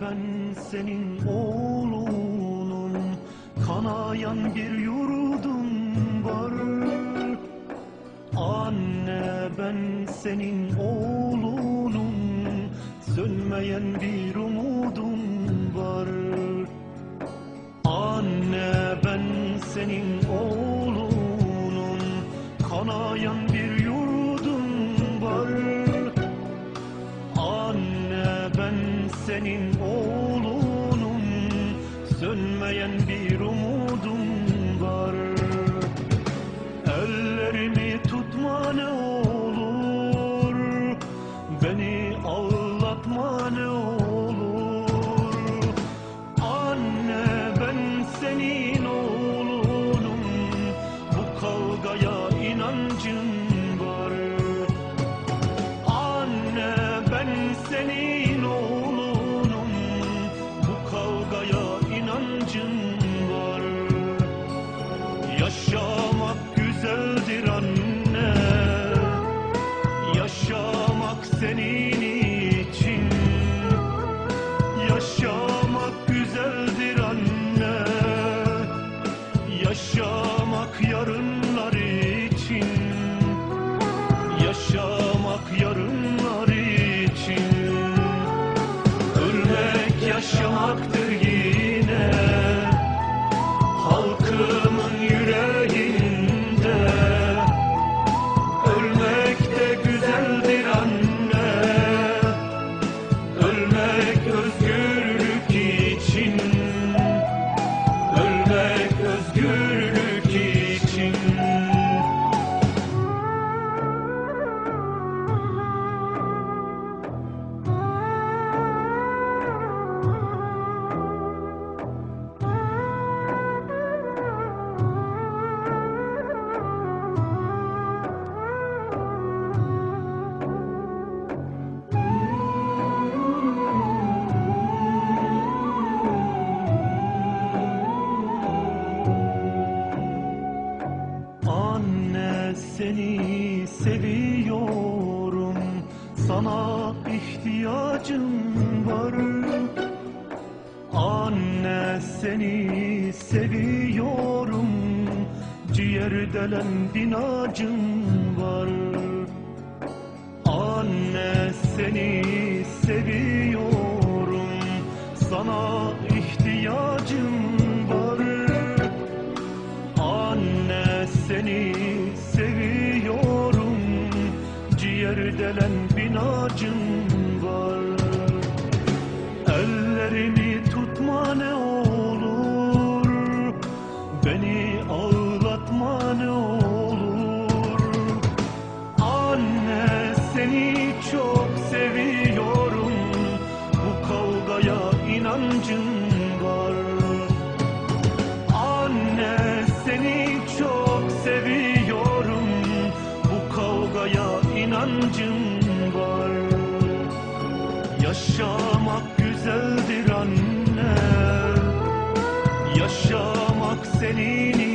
ben senin oğlunum. Kanayan bir yurdum var. Anne ben senin oğlunum senin oğlunum. Sönmeyen baktı Sana ihtiyacım var. Anne seni seviyorum. Ciğer delen binacım var. Anne seni seviyorum. Sana ihtiyacım var. Anne seni Ciğer delen binacım var. Ellerimi tutma ne olur. Beni ağlatma ne olur. Anne seni çok seviyorum. Bu kavgaya inancım inancım var. Yaşamak güzeldir anne. Yaşamak senin